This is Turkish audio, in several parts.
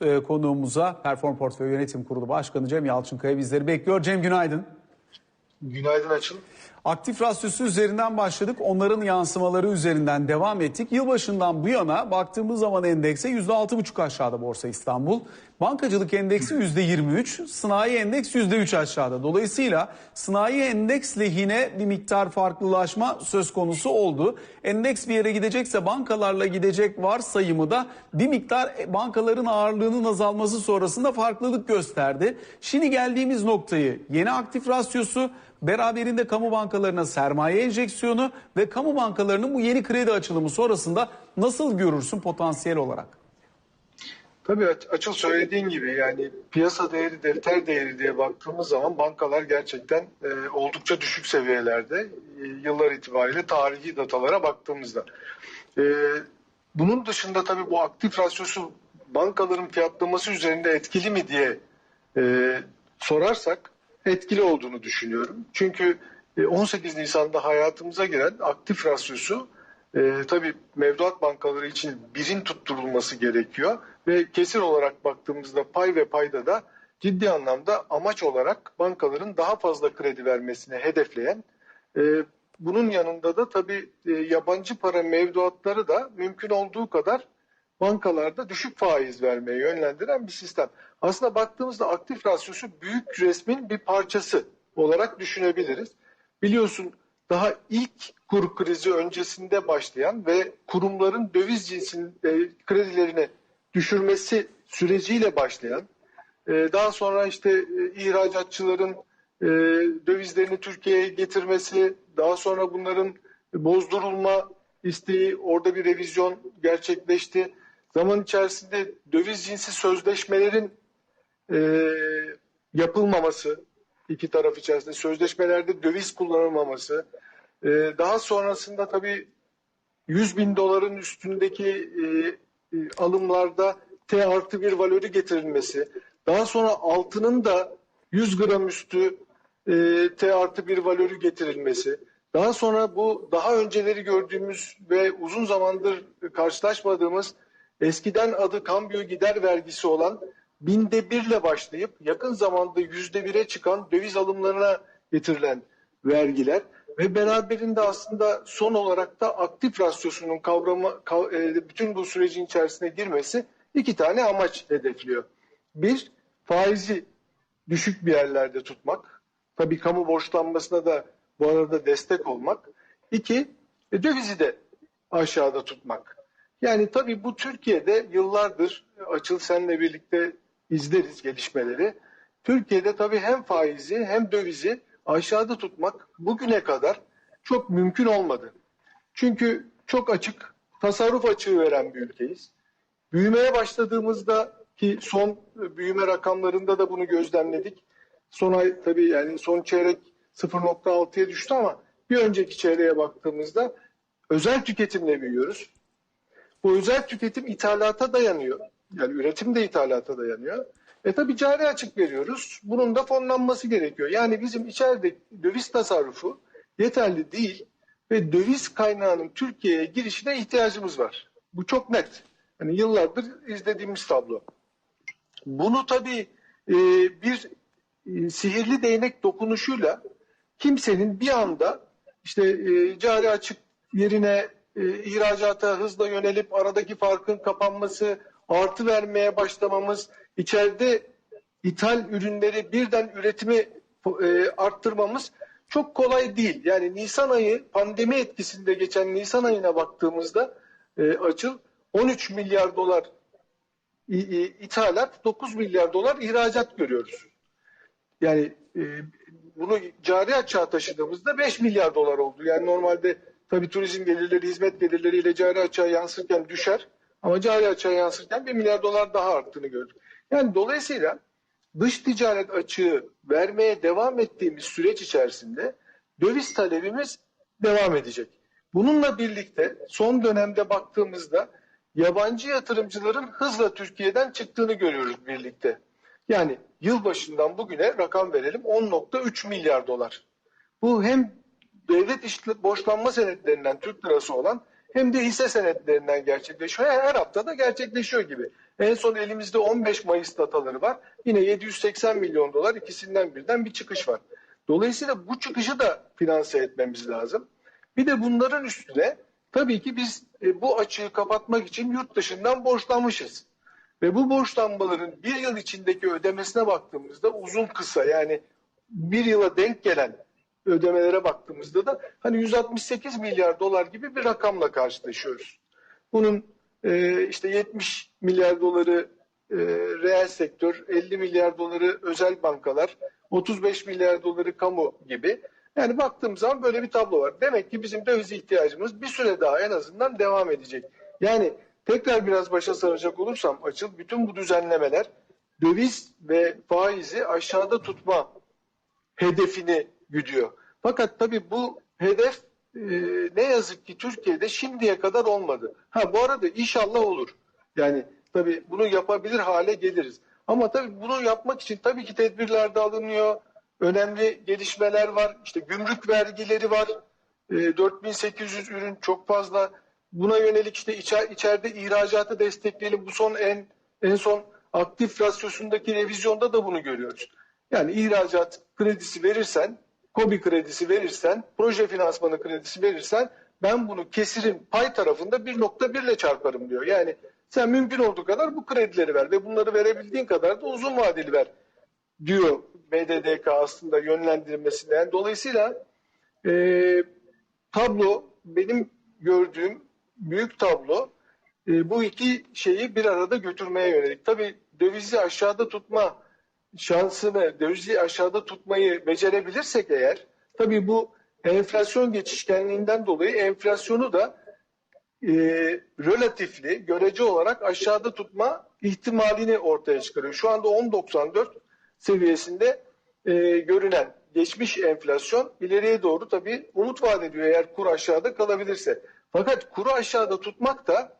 e, konuğumuza Perform Portföy Yönetim Kurulu Başkanı Cem Yalçınkaya bizleri bekliyor. Cem günaydın. Günaydın Açıl. Aktif rasyosu üzerinden başladık. Onların yansımaları üzerinden devam ettik. Yılbaşından bu yana baktığımız zaman endekse %6,5 aşağıda Borsa İstanbul. Bankacılık endeksi %23, sanayi endeks %3 aşağıda. Dolayısıyla sanayi endeks lehine bir miktar farklılaşma söz konusu oldu. Endeks bir yere gidecekse bankalarla gidecek varsayımı da bir miktar bankaların ağırlığının azalması sonrasında farklılık gösterdi. Şimdi geldiğimiz noktayı yeni aktif rasyosu beraberinde kamu bankalarına sermaye enjeksiyonu ve kamu bankalarının bu yeni kredi açılımı sonrasında nasıl görürsün potansiyel olarak? Tabii Açıl söylediğin gibi yani piyasa değeri, defter değeri diye baktığımız zaman bankalar gerçekten e, oldukça düşük seviyelerde e, yıllar itibariyle tarihi datalara baktığımızda. E, bunun dışında tabii bu aktif rasyosu bankaların fiyatlaması üzerinde etkili mi diye e, sorarsak etkili olduğunu düşünüyorum. Çünkü e, 18 Nisan'da hayatımıza giren aktif rasyosu e, tabii mevduat bankaları için birin tutturulması gerekiyor ve kesin olarak baktığımızda pay ve payda da ciddi anlamda amaç olarak bankaların daha fazla kredi vermesini hedefleyen e, bunun yanında da tabii e, yabancı para mevduatları da mümkün olduğu kadar bankalarda düşük faiz vermeye yönlendiren bir sistem. Aslında baktığımızda aktif rasyosu büyük resmin bir parçası olarak düşünebiliriz. Biliyorsun daha ilk kur krizi öncesinde başlayan ve kurumların döviz cinsinin e, kredilerini düşürmesi süreciyle başlayan, e, daha sonra işte e, ihracatçıların e, dövizlerini Türkiye'ye getirmesi, daha sonra bunların bozdurulma isteği, orada bir revizyon gerçekleşti. Zaman içerisinde döviz cinsi sözleşmelerin e, yapılmaması, iki taraf içerisinde sözleşmelerde döviz kullanılmaması, e, daha sonrasında tabii 100 bin doların üstündeki e, e, alımlarda T artı bir valörü getirilmesi, daha sonra altının da 100 gram üstü e, T artı bir valörü getirilmesi, daha sonra bu daha önceleri gördüğümüz ve uzun zamandır karşılaşmadığımız eskiden adı kambiyo gider vergisi olan binde birle başlayıp yakın zamanda yüzde bire çıkan döviz alımlarına getirilen vergiler ve beraberinde aslında son olarak da aktif rasyosunun kavramı e, bütün bu sürecin içerisine girmesi iki tane amaç hedefliyor. Bir, faizi düşük bir yerlerde tutmak. Tabii kamu borçlanmasına da bu arada destek olmak. İki, e, dövizi de aşağıda tutmak. Yani tabii bu Türkiye'de yıllardır Açıl senle birlikte izleriz gelişmeleri. Türkiye'de tabii hem faizi hem dövizi aşağıda tutmak bugüne kadar çok mümkün olmadı. Çünkü çok açık, tasarruf açığı veren bir ülkeyiz. Büyümeye başladığımızda ki son büyüme rakamlarında da bunu gözlemledik. Son ay tabii yani son çeyrek 0.6'ya düştü ama bir önceki çeyreğe baktığımızda özel tüketimle büyüyoruz. Bu özel tüketim ithalata dayanıyor. Yani üretim de ithalata dayanıyor. E tabi cari açık veriyoruz. Bunun da fonlanması gerekiyor. Yani bizim içeride döviz tasarrufu yeterli değil ve döviz kaynağının Türkiye'ye girişine ihtiyacımız var. Bu çok net. Hani yıllardır izlediğimiz tablo. Bunu tabi e, bir e, sihirli değnek dokunuşuyla kimsenin bir anda işte e, cari açık yerine e, ihracata hızla yönelip aradaki farkın kapanması, artı vermeye başlamamız, içeride ithal ürünleri birden üretimi e, arttırmamız çok kolay değil. Yani Nisan ayı pandemi etkisinde geçen Nisan ayına baktığımızda e, açıl 13 milyar dolar ithalat, 9 milyar dolar ihracat görüyoruz. Yani e, bunu cari açığa taşıdığımızda 5 milyar dolar oldu. Yani normalde tabii turizm gelirleri, hizmet gelirleriyle cari açığa yansırken düşer. Ama cari açığa yansırken 1 milyar dolar daha arttığını gördük. Yani dolayısıyla dış ticaret açığı vermeye devam ettiğimiz süreç içerisinde döviz talebimiz devam edecek. Bununla birlikte son dönemde baktığımızda yabancı yatırımcıların hızla Türkiye'den çıktığını görüyoruz birlikte. Yani yılbaşından bugüne rakam verelim 10.3 milyar dolar. Bu hem devlet işle, borçlanma senetlerinden Türk lirası olan hem de hisse senetlerinden gerçekleşiyor. Her, her hafta da gerçekleşiyor gibi. En son elimizde 15 Mayıs dataları var. Yine 780 milyon dolar ikisinden birden bir çıkış var. Dolayısıyla bu çıkışı da finanse etmemiz lazım. Bir de bunların üstüne tabii ki biz e, bu açığı kapatmak için yurt dışından borçlanmışız. Ve bu borçlanmaların bir yıl içindeki ödemesine baktığımızda uzun kısa yani bir yıla denk gelen ödemelere baktığımızda da hani 168 milyar dolar gibi bir rakamla karşılaşıyoruz. Bunun e, işte 70 milyar doları e, reel sektör, 50 milyar doları özel bankalar, 35 milyar doları kamu gibi. Yani baktığım zaman böyle bir tablo var. Demek ki bizim döviz ihtiyacımız bir süre daha en azından devam edecek. Yani tekrar biraz başa saracak olursam açıl bütün bu düzenlemeler döviz ve faizi aşağıda tutma hedefini güdüyor. Fakat tabii bu hedef e, ne yazık ki Türkiye'de şimdiye kadar olmadı. Ha bu arada inşallah olur. Yani tabii bunu yapabilir hale geliriz. Ama tabii bunu yapmak için tabii ki tedbirler de alınıyor. Önemli gelişmeler var. İşte gümrük vergileri var. E, 4800 ürün çok fazla. Buna yönelik işte içer, içeride ihracatı destekleyelim. Bu son en en son aktif rasyosundaki revizyonda da bunu görüyoruz. Yani ihracat kredisi verirsen, KOBİ kredisi verirsen, proje finansmanı kredisi verirsen ben bunu kesirin pay tarafında 1.1 ile çarparım diyor. Yani sen mümkün olduğu kadar bu kredileri ver ve bunları verebildiğin kadar da uzun vadeli ver diyor BDDK aslında yönlendirmesinde. Yani dolayısıyla e, tablo benim gördüğüm büyük tablo e, bu iki şeyi bir arada götürmeye yönelik. Tabii dövizi aşağıda tutma şansını, dövizi aşağıda tutmayı becerebilirsek eğer, tabii bu enflasyon geçişkenliğinden dolayı enflasyonu da e, relatifli, görece olarak aşağıda tutma ihtimalini ortaya çıkarıyor. Şu anda 10.94 seviyesinde e, görünen geçmiş enflasyon ileriye doğru tabii umut vaat ediyor eğer kur aşağıda kalabilirse. Fakat kuru aşağıda tutmak da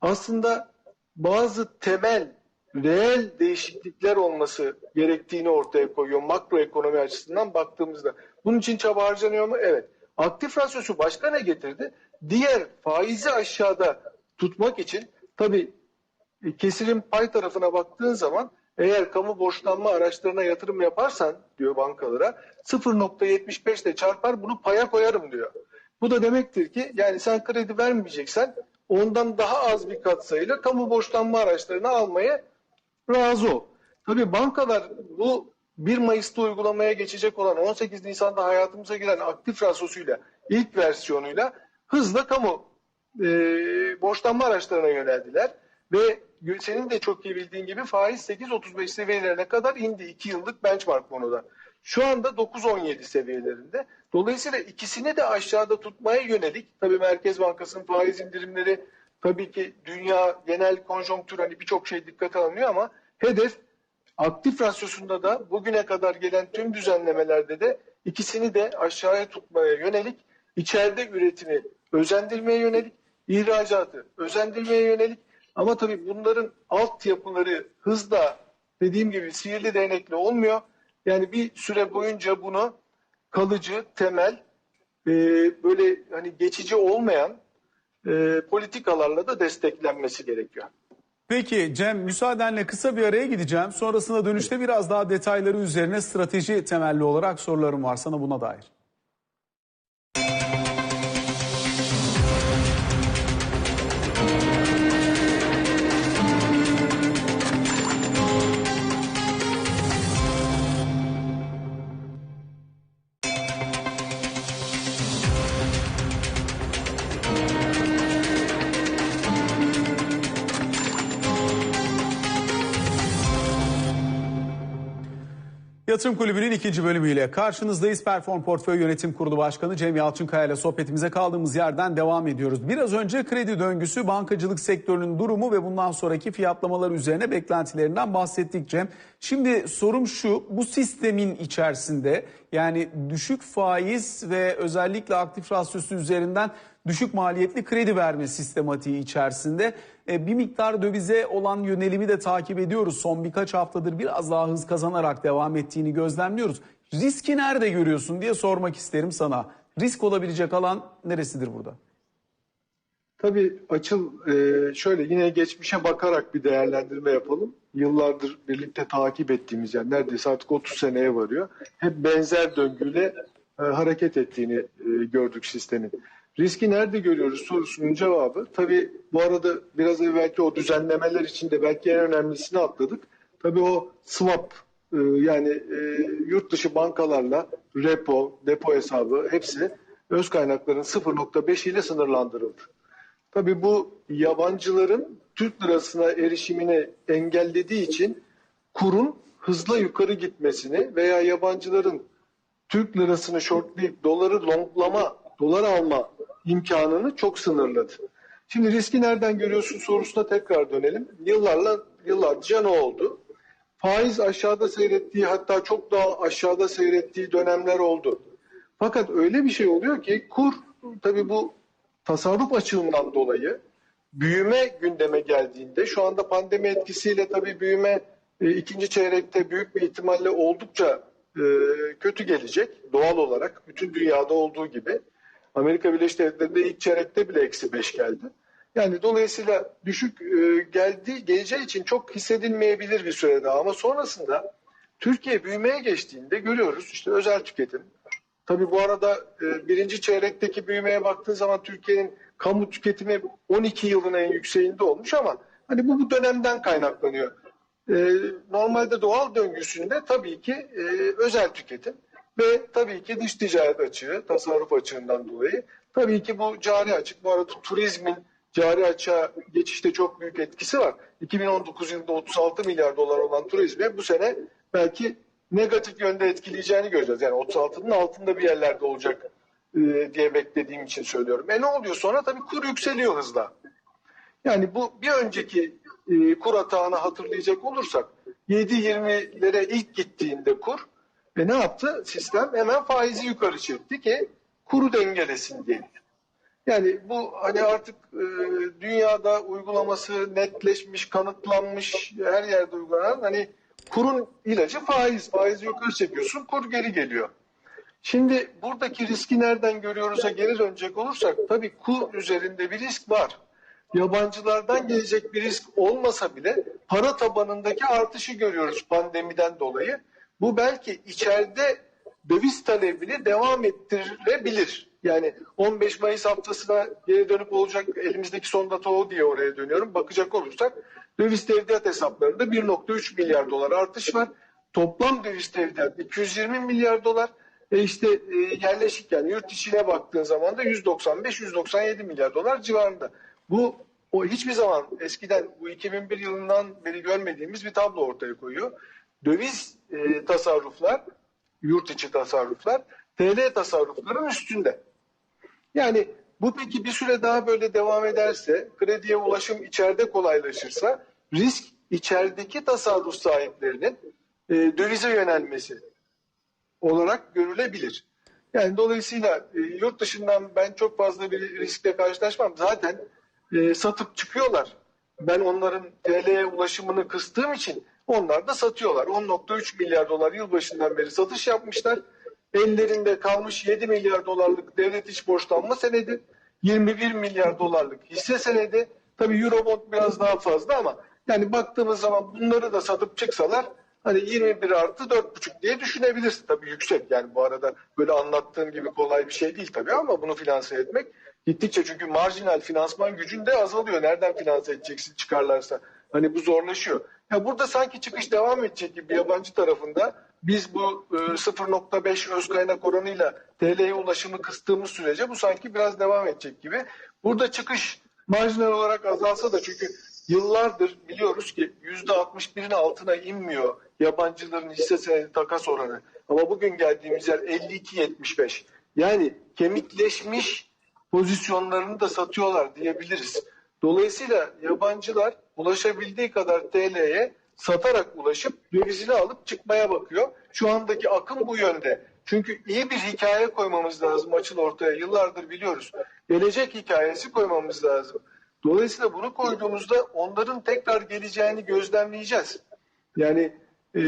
aslında bazı temel reel değişiklikler olması gerektiğini ortaya koyuyor makroekonomi açısından baktığımızda. Bunun için çaba harcanıyor mu? Evet. Aktif rasyosu başka ne getirdi? Diğer faizi aşağıda tutmak için tabii e, kesirin pay tarafına baktığın zaman eğer kamu borçlanma araçlarına yatırım yaparsan diyor bankalara 0.75 ile çarpar bunu paya koyarım diyor. Bu da demektir ki yani sen kredi vermeyeceksen ondan daha az bir katsayıyla kamu borçlanma araçlarını almaya razı ol. Tabii bankalar bu 1 Mayıs'ta uygulamaya geçecek olan 18 Nisan'da hayatımıza giren aktif rasyosuyla ilk versiyonuyla hızla kamu e, borçlanma araçlarına yöneldiler. Ve senin de çok iyi bildiğin gibi faiz 8.35 seviyelerine kadar indi 2 yıllık benchmark konuda. Şu anda 9.17 seviyelerinde. Dolayısıyla ikisini de aşağıda tutmaya yönelik tabii Merkez Bankası'nın faiz indirimleri tabii ki dünya genel konjonktür hani birçok şey dikkate alınıyor ama hedef aktif rasyosunda da bugüne kadar gelen tüm düzenlemelerde de ikisini de aşağıya tutmaya yönelik içeride üretimi özendirmeye yönelik ihracatı özendirmeye yönelik ama tabii bunların altyapıları hızla dediğim gibi sihirli değnekli olmuyor. Yani bir süre boyunca bunu kalıcı, temel, e, böyle hani geçici olmayan e, politikalarla da desteklenmesi gerekiyor. Peki Cem müsaadenle kısa bir araya gideceğim. Sonrasında dönüşte biraz daha detayları üzerine strateji temelli olarak sorularım var sana buna dair. Yatırım Kulübü'nün ikinci bölümüyle karşınızdayız. Perform Portföy Yönetim Kurulu Başkanı Cem Yalçınkaya ile sohbetimize kaldığımız yerden devam ediyoruz. Biraz önce kredi döngüsü, bankacılık sektörünün durumu ve bundan sonraki fiyatlamalar üzerine beklentilerinden bahsettik Cem. Şimdi sorum şu, bu sistemin içerisinde yani düşük faiz ve özellikle aktif rasyosu üzerinden düşük maliyetli kredi verme sistematiği içerisinde e, bir miktar dövize olan yönelimi de takip ediyoruz. Son birkaç haftadır biraz daha hız kazanarak devam ettiğini gözlemliyoruz. Riski nerede görüyorsun diye sormak isterim sana. Risk olabilecek alan neresidir burada? Tabii açıl e, şöyle yine geçmişe bakarak bir değerlendirme yapalım. Yıllardır birlikte takip ettiğimiz yani neredeyse artık 30 seneye varıyor. Hep benzer döngüyle e, hareket ettiğini gördük sistemin. Riski nerede görüyoruz sorusunun cevabı tabii bu arada biraz evvelki o düzenlemeler içinde belki en önemlisini atladık. Tabii o swap e, yani e, yurt dışı bankalarla repo, depo hesabı hepsi öz kaynakların 0.5 ile sınırlandırıldı. Tabii bu yabancıların Türk lirasına erişimini engellediği için kurun hızla yukarı gitmesini veya yabancıların Türk lirasını shortlayıp doları longlama, dolar alma imkanını çok sınırladı. Şimdi riski nereden görüyorsun sorusuna tekrar dönelim. Yıllarla yıllarca ne oldu? Faiz aşağıda seyrettiği hatta çok daha aşağıda seyrettiği dönemler oldu. Fakat öyle bir şey oluyor ki kur tabii bu tasarruf açığından dolayı büyüme gündeme geldiğinde şu anda pandemi etkisiyle tabii büyüme e, ikinci çeyrekte büyük bir ihtimalle oldukça e, kötü gelecek doğal olarak bütün dünyada olduğu gibi. Amerika Birleşik Devletleri'nde ilk çeyrekte bile eksi 5 geldi. Yani dolayısıyla düşük e, geldiği geleceği için çok hissedilmeyebilir bir süre daha ama sonrasında Türkiye büyümeye geçtiğinde görüyoruz işte özel tüketim. Tabii bu arada e, birinci çeyrekteki büyümeye baktığın zaman Türkiye'nin kamu tüketimi 12 yılın en yükseğinde olmuş ama hani bu bu dönemden kaynaklanıyor. E, normalde doğal döngüsünde tabii ki özel tüketim ve tabii ki dış ticaret açığı, tasarruf açığından dolayı. Tabii ki bu cari açık. Bu arada turizmin cari açığa geçişte çok büyük etkisi var. 2019 yılında 36 milyar dolar olan turizme bu sene belki negatif yönde etkileyeceğini göreceğiz. Yani 36'nın altında bir yerlerde olacak e, diye beklediğim için söylüyorum. E ne oluyor sonra? Tabii kur yükseliyor hızla. Yani bu bir önceki e, kur atağını hatırlayacak olursak 7-20'lere ilk gittiğinde kur ve ne yaptı? Sistem hemen faizi yukarı çekti ki kuru dengelesin diye. Yani bu hani artık e, dünyada uygulaması netleşmiş, kanıtlanmış, her yerde uygulanan hani kurun ilacı faiz. Faizi yukarı çekiyorsun, kur geri geliyor. Şimdi buradaki riski nereden görüyoruz'a geri dönecek olursak tabii kur üzerinde bir risk var. Yabancılardan gelecek bir risk olmasa bile para tabanındaki artışı görüyoruz pandemiden dolayı. Bu belki içeride döviz talebini devam ettirebilir. Yani 15 Mayıs haftasına geri dönüp olacak elimizdeki son data o diye oraya dönüyorum. Bakacak olursak döviz tevdiat hesaplarında 1.3 milyar dolar artış var. Toplam döviz tevdiat 220 milyar dolar. E işte e, yerleşik yani yurt içine baktığın zaman da 195-197 milyar dolar civarında. Bu o hiçbir zaman eskiden bu 2001 yılından beri görmediğimiz bir tablo ortaya koyuyor. Döviz e, tasarruflar, yurt içi tasarruflar TL tasarrufların üstünde. Yani bu peki bir süre daha böyle devam ederse, krediye ulaşım içeride kolaylaşırsa risk içerideki tasarruf sahiplerinin e, dövize yönelmesi olarak görülebilir. Yani dolayısıyla e, yurt dışından ben çok fazla bir riskle karşılaşmam. Zaten e, satıp çıkıyorlar. Ben onların TL'ye ulaşımını kıstığım için onlar da satıyorlar. 10.3 milyar dolar yılbaşından beri satış yapmışlar. Ellerinde kalmış 7 milyar dolarlık devlet iç borçlanma senedi, 21 milyar dolarlık hisse senedi. Tabii Eurobond biraz daha fazla ama yani baktığımız zaman bunları da satıp çıksalar hani 21 artı 4,5 diye düşünebilirsin. Tabii yüksek yani bu arada böyle anlattığım gibi kolay bir şey değil tabii ama bunu finanse etmek gittikçe çünkü marjinal finansman gücün de azalıyor. Nereden finanse edeceksin çıkarlarsa? Hani bu zorlaşıyor. Ya burada sanki çıkış devam edecek gibi yabancı tarafında biz bu e, 0.5 öz kaynak oranıyla TL'ye ulaşımı kıstığımız sürece bu sanki biraz devam edecek gibi. Burada çıkış marjinal olarak azalsa da çünkü yıllardır biliyoruz ki %61'in altına inmiyor yabancıların hisse senedi takas oranı. Ama bugün geldiğimiz yer 52-75. Yani kemikleşmiş pozisyonlarını da satıyorlar diyebiliriz. Dolayısıyla yabancılar ulaşabildiği kadar TL'ye satarak ulaşıp dövizini alıp çıkmaya bakıyor. Şu andaki akım bu yönde. Çünkü iyi bir hikaye koymamız lazım açıl ortaya. Yıllardır biliyoruz. Gelecek hikayesi koymamız lazım. Dolayısıyla bunu koyduğumuzda onların tekrar geleceğini gözlemleyeceğiz. Yani e,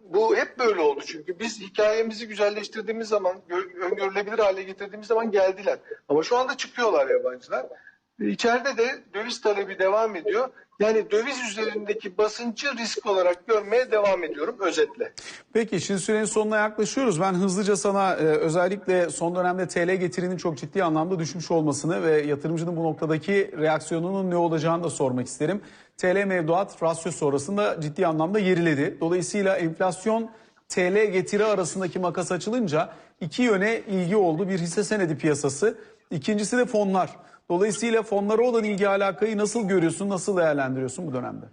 bu hep böyle oldu çünkü biz hikayemizi güzelleştirdiğimiz zaman, gö- öngörülebilir hale getirdiğimiz zaman geldiler. Ama şu anda çıkıyorlar yabancılar. İçeride de döviz talebi devam ediyor. Yani döviz üzerindeki basıncı risk olarak görmeye devam ediyorum özetle. Peki şimdi sürenin sonuna yaklaşıyoruz. Ben hızlıca sana e, özellikle son dönemde TL getirinin çok ciddi anlamda düşmüş olmasını ve yatırımcının bu noktadaki reaksiyonunun ne olacağını da sormak isterim. TL mevduat rasyo sonrasında ciddi anlamda geriledi. Dolayısıyla enflasyon TL getiri arasındaki makas açılınca iki yöne ilgi oldu. Bir hisse senedi piyasası, ikincisi de fonlar. Dolayısıyla fonlara olan ilgi alakayı nasıl görüyorsun, nasıl değerlendiriyorsun bu dönemde?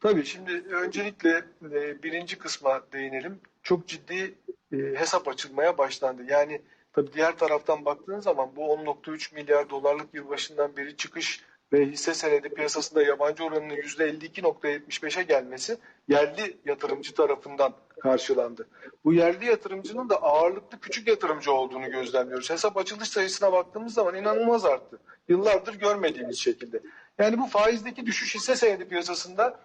Tabii şimdi öncelikle e, birinci kısma değinelim. Çok ciddi e, hesap açılmaya başlandı. Yani tabii diğer taraftan baktığın zaman bu 10.3 milyar dolarlık yılbaşından beri çıkış ve hisse senedi piyasasında yabancı oranının %52.75'e gelmesi yerli yatırımcı tarafından karşılandı. Bu yerli yatırımcının da ağırlıklı küçük yatırımcı olduğunu gözlemliyoruz. Hesap açılış sayısına baktığımız zaman inanılmaz arttı. Yıllardır görmediğimiz şekilde. Yani bu faizdeki düşüş hisse senedi piyasasında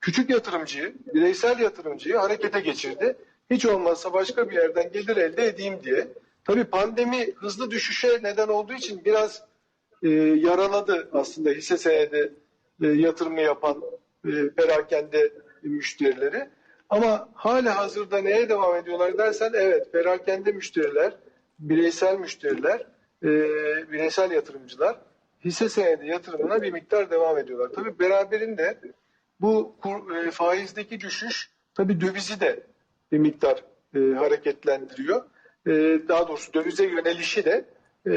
küçük yatırımcıyı, bireysel yatırımcıyı harekete geçirdi. Hiç olmazsa başka bir yerden gelir elde edeyim diye. Tabii pandemi hızlı düşüşe neden olduğu için biraz e, yaraladı aslında hisse senedi e, yatırımı yapan e, perakende müşterileri. Ama hala hazırda neye devam ediyorlar dersen evet perakende müşteriler, bireysel müşteriler, e, bireysel yatırımcılar hisse senedi yatırımına bir miktar devam ediyorlar. Tabii beraberinde bu kur, e, faizdeki düşüş tabii dövizi de bir miktar e, hareketlendiriyor. E, daha doğrusu dövize yönelişi de e,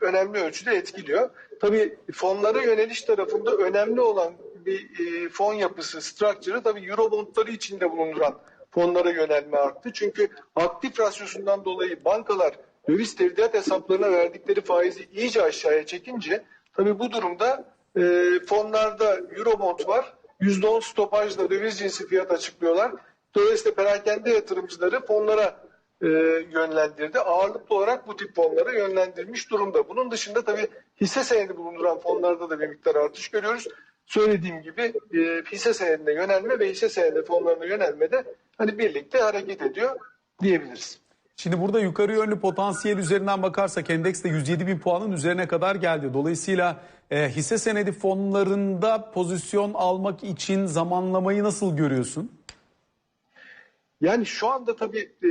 önemli ölçüde etkiliyor. Tabii fonlara yöneliş tarafında önemli olan bir e, fon yapısı, structure'ı tabii Eurobondları içinde bulunduran fonlara yönelme arttı. Çünkü aktif rasyosundan dolayı bankalar döviz tevdiat hesaplarına verdikleri faizi iyice aşağıya çekince tabii bu durumda e, fonlarda Eurobond var. %10 stopajla döviz cinsi fiyat açıklıyorlar. Dolayısıyla perakende yatırımcıları fonlara e, yönlendirdi. Ağırlıklı olarak bu tip fonlara yönlendirmiş durumda. Bunun dışında tabii hisse senedi bulunduran fonlarda da bir miktar artış görüyoruz. Söylediğim gibi e, hisse senedine yönelme ve hisse senedi fonlarına yönelme de hani birlikte hareket ediyor diyebiliriz. Şimdi burada yukarı yönlü potansiyel üzerinden bakarsak endeks de 107 bin puanın üzerine kadar geldi. Dolayısıyla e, hisse senedi fonlarında pozisyon almak için zamanlamayı nasıl görüyorsun? Yani şu anda tabii e,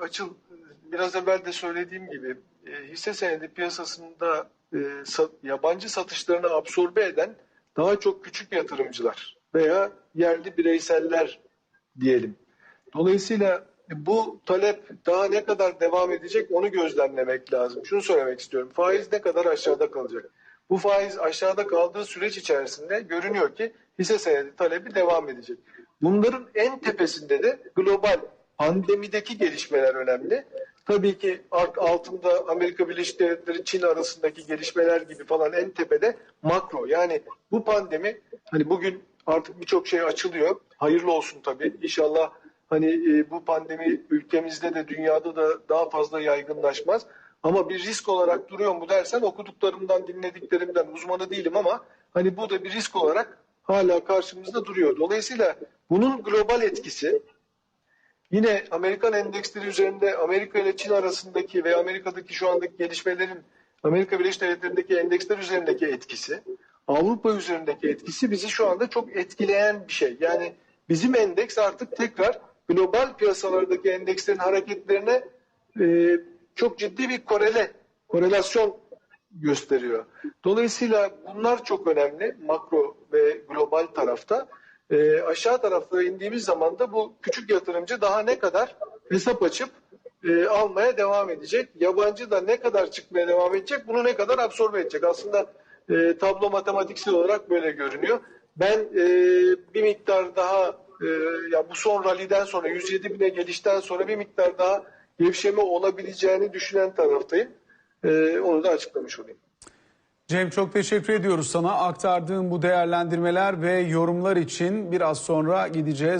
açıl biraz evvel de söylediğim gibi e, hisse senedi piyasasında e, sa- yabancı satışlarını absorbe eden daha çok küçük yatırımcılar veya yerli bireyseller diyelim. Dolayısıyla bu talep daha ne kadar devam edecek onu gözlemlemek lazım. Şunu söylemek istiyorum. Faiz ne kadar aşağıda kalacak? Bu faiz aşağıda kaldığı süreç içerisinde görünüyor ki hisse senedi talebi devam edecek. Bunların en tepesinde de global pandemideki gelişmeler önemli. Tabii ki altında Amerika Birleşik Devletleri Çin arasındaki gelişmeler gibi falan en tepede makro. Yani bu pandemi hani bugün artık birçok şey açılıyor. Hayırlı olsun tabii. İnşallah hani e, bu pandemi ülkemizde de dünyada da daha fazla yaygınlaşmaz. Ama bir risk olarak duruyor mu dersen okuduklarımdan, dinlediklerimden uzmanı değilim ama hani bu da bir risk olarak hala karşımızda duruyor. Dolayısıyla bunun global etkisi yine Amerikan endeksleri üzerinde Amerika ile Çin arasındaki ve Amerika'daki şu andaki gelişmelerin Amerika Birleşik Devletleri'ndeki endeksler üzerindeki etkisi, Avrupa üzerindeki etkisi bizi şu anda çok etkileyen bir şey. Yani bizim endeks artık tekrar global piyasalardaki endekslerin hareketlerine e, çok ciddi bir korele, korelasyon gösteriyor. Dolayısıyla bunlar çok önemli makro ve global tarafta. E, aşağı taraflara indiğimiz zaman da bu küçük yatırımcı daha ne kadar hesap açıp e, almaya devam edecek. Yabancı da ne kadar çıkmaya devam edecek, bunu ne kadar absorbe edecek. Aslında e, tablo matematiksel olarak böyle görünüyor. Ben e, bir miktar daha e, ya bu son rally'den sonra 107 bine gelişten sonra bir miktar daha gevşeme olabileceğini düşünen taraftayım. E, onu da açıklamış olayım. Cem çok teşekkür ediyoruz sana aktardığın bu değerlendirmeler ve yorumlar için biraz sonra gideceğiz.